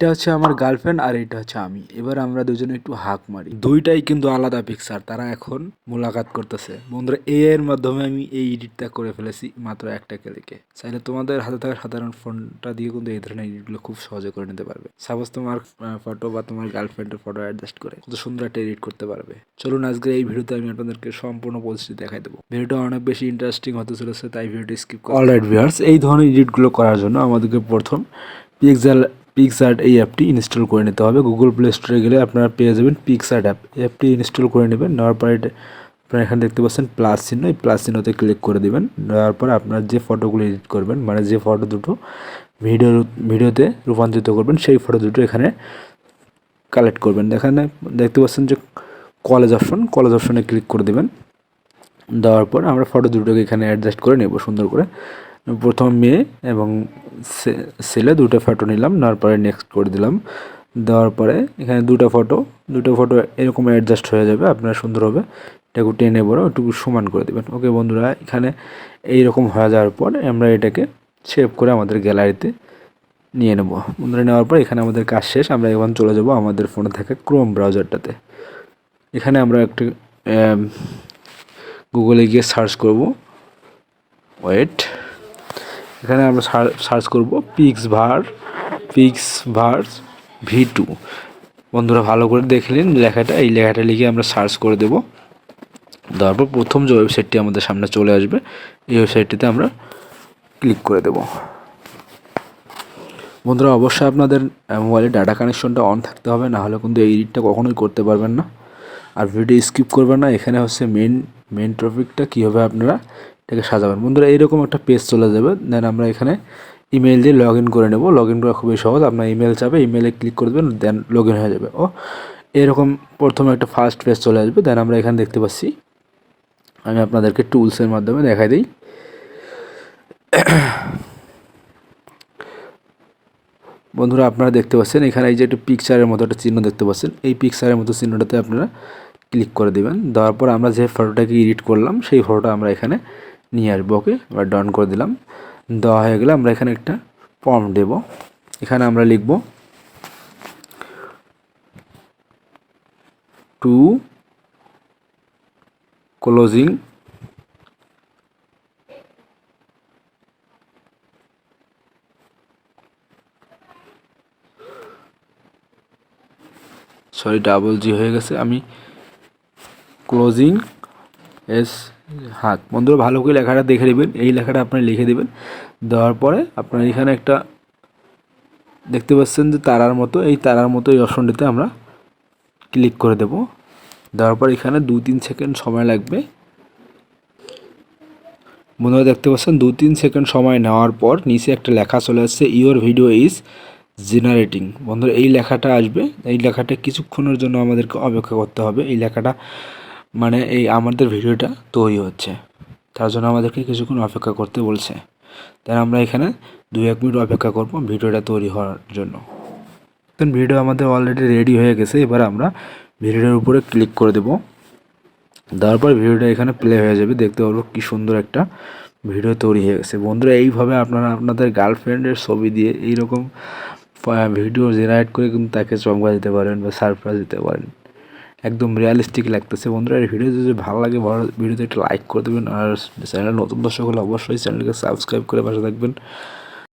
এটা হচ্ছে আমার গার্লফ্রেন্ড আর এটা হচ্ছে আমি। এবার আমরা দুজনে একটু হাক মারি। দুইটাই কিন্তু আলাদা পিকচার তারা এখন মোলাকাত করতেছে। বন্ধুরা এ এর মাধ্যমে আমি এই এডিটটা করে ফেলেছি মাত্র একটা ক্লিকে চাইলে তোমাদের হাতে থাকা সাধারণ ফোনটা দিয়ে কিন্তু এই ধরনের এডিটগুলো খুব সহজে করে নিতে পারবে। সাপোজ তোমার ফটো বা তোমার গার্লফ্রেন্ডের ফটো অ্যাডজাস্ট করে কত সুন্দর একটা এডিট করতে পারবে। চলুন আজকে এই ভিডিওতে আমি আপনাদেরকে সম্পূর্ণ পরিস্থিতি দেখাই দেবো। ভিডিওটা অনেক বেশি ইন্টারেস্টিং হতে চলেছে তাই ভিডিওটি স্কিপ অলরাইট ভিউয়ার্স এই ধরনের এডিটগুলো করার জন্য আমাদেরকে প্রথম পিক্সেল পিক্সআর্ট এই অ্যাপটি ইনস্টল করে নিতে হবে। গুগল প্লে স্টোরে গেলে আপনারা পেয়ে যাবেন পিক্সআর্ট অ্যাপ অ্যাপটি ইনস্টল করে নেবেন, নেওয়ার পরে আপনারা এখানে দেখতে পাচ্ছেন প্লাস চিহ্ন। এই প্লাস চিহ্নতে ক্লিক করে দিবেন। দেওয়ার পরে আপনার যে ফটোগুলো এডিট করবেন মানে যে ফটো দুটো ভিডিও ভিডিওতে রূপান্তরিত করবেন, সেই ফটো দুটো এখানে কালেক্ট করবেন। এখানে দেখতে পাচ্ছেন যে কলেজ অপশন কলেজ অপশনে ক্লিক করে দেবেন। দেওয়ার পর আমরা ফটো দুটোকে এখানে অ্যাডজাস্ট করে নেব সুন্দর করে। প্রথম মেয়ে এবং ছেলে দুটো ফটো নিলাম, নেওয়ার পরে নেক্সট করে দিলাম। দেওয়ার পরে এখানে দুটো ফটো দুটো ফটো এরকম অ্যাডজাস্ট হয়ে যাবে, আপনার সুন্দর হবে। এটাকে টেনে বড় একটু সমান করে দেবেন। ওকে বন্ধুরা, এখানে এইরকম হয়ে যাওয়ার পর আমরা এটাকে সেভ করে আমাদের গ্যালারিতে নিয়ে নেব। বন্ধুরা, নেওয়ার পর এখানে আমাদের কাজ শেষ। আমরা এখন চলে যাব আমাদের ফোনে থাকা ক্রোম ব্রাউজারটাতে এখানে আমরা একটু গুগলে গিয়ে সার্চ করব। ওয়েট এখানে আমরা সার্চ করব পিক্স ভার, পিক্স ভার্স ভি টু। বন্ধুরা ভালো করে দেখলেন লেখাটা, এই লেখাটা লিখে আমরা সার্চ করে দেব। তারপর প্রথম যে ওয়েবসাইটটি আমাদের সামনে চলে আসবে, এই ওয়েবসাইটটিতে আমরা ক্লিক করে দেব। বন্ধুরা অবশ্যই আপনাদের মোবাইলে ডাটা কানেকশনটা অন থাকতে হবে, না হলে কিন্তু এই এডিটটা কখনোই করতে পারবেন না। আর ভিডিও স্কিপ করবেন না, এখানে হচ্ছে মেন মেন টপিকটা কীভাবে আপনারা এটাকে সাজাবেন। বন্ধুরা এইরকম একটা পেজ চলে যাবে। দেন আমরা এখানে ইমেল দিয়ে লগ ইন করে নেব। লগ ইন করা খুবই সহজ। আপনার ইমেল চাবে ইমেলে ক্লিক করে দেবেন দেন লগ ইন হয়ে যাবে। ও এরকম প্রথমে একটা ফার্স্ট পেজ চলে আসবে। দেন আমরা এখানে দেখতে পাচ্ছি, আমি আপনাদেরকে টুলসের মাধ্যমে দেখাই দিই। বন্ধুরা, আপনারা দেখতে পাচ্ছেন, এখানে এই যে একটা পিকচারের মতো একটা চিহ্ন দেখতে পাচ্ছেন। এই পিকচারের মতো চিহ্নটাতে আপনারা ক্লিক করে দিবেন। দেওয়ার পর আমরা যে ফটোটাকে এডিট করলাম, সেই ফটোটা আমরা এখানে নিয়ে আসব, ওকে? এবার ডাউন করে দিলাম। দেওয়া হয়ে গেলে আমরা এখানে একটা ফর্ম দেব। এখানে আমরা লিখব to closing sorry double G হয়ে গেছে। আমি ক্লোজিং এস হাত। বন্ধুরা, ভালো করে লেখাটা দেখে নেবেন। এই লেখাটা আপনারা লিখে দেবেন। দেওয়ার পরে আপনার এখানে একটা, দেখতে পাচ্ছেন যে তারার মতো, এই তারার মতো এই অপশনটিতে আমরা ক্লিক করে দেব। দেওয়ার পর এখানে দু তিন সেকেন্ড সময় লাগবে। বন্ধুরা, দেখতে পাচ্ছেন দু তিন সেকেন্ড সময় নেওয়ার পর নিচে একটা লেখা চলে আসছে ইওর ভিডিও ইজ জেনারেটিং বন্ধুরা, এই লেখাটা আসবে। এই লেখাটা কিছুক্ষণের জন্য আমাদেরকে অপেক্ষা করতে হবে। এই লেখাটা মানে এই আমাদের ভিডিওটা তৈরি হচ্ছে। তার জন্য আমাদেরকে কিছুক্ষণ অপেক্ষা করতে বলছে। তাই আমরা এখানে দু এক মিনিট অপেক্ষা করব ভিডিওটা তৈরি হওয়ার জন্য। ভিডিও আমাদের অলরেডি রেডি হয়ে গেছে। এবার আমরা ভিডিওটার উপরে ক্লিক করে দেব। দেওয়ার পর ভিডিওটা এখানে প্লে হয়ে যাবে। দেখতে পারব কি সুন্দর একটা ভিডিও তৈরি হয়ে গেছে। বন্ধুরা, এইভাবে আপনারা আপনাদের গার্লফ্রেন্ডের ছবি দিয়ে এইরকম ভিডিও জেনারেট করে কিন্তু তাকে চমকা দিতে পারেন বা সারপ্রাইজ দিতে পারেন। একদম রিয়ালিস্টিক লাগতেছে। বন্ধুরা এই ভিডিও যদি ভালো লাগে, ভালো ভিডিওতে একটা লাইক করে দেবেন। আর চ্যানেল নতুন দর্শক হলে অবশ্যই চ্যানেলকে সাবস্ক্রাইব করে পাশে থাকবেন।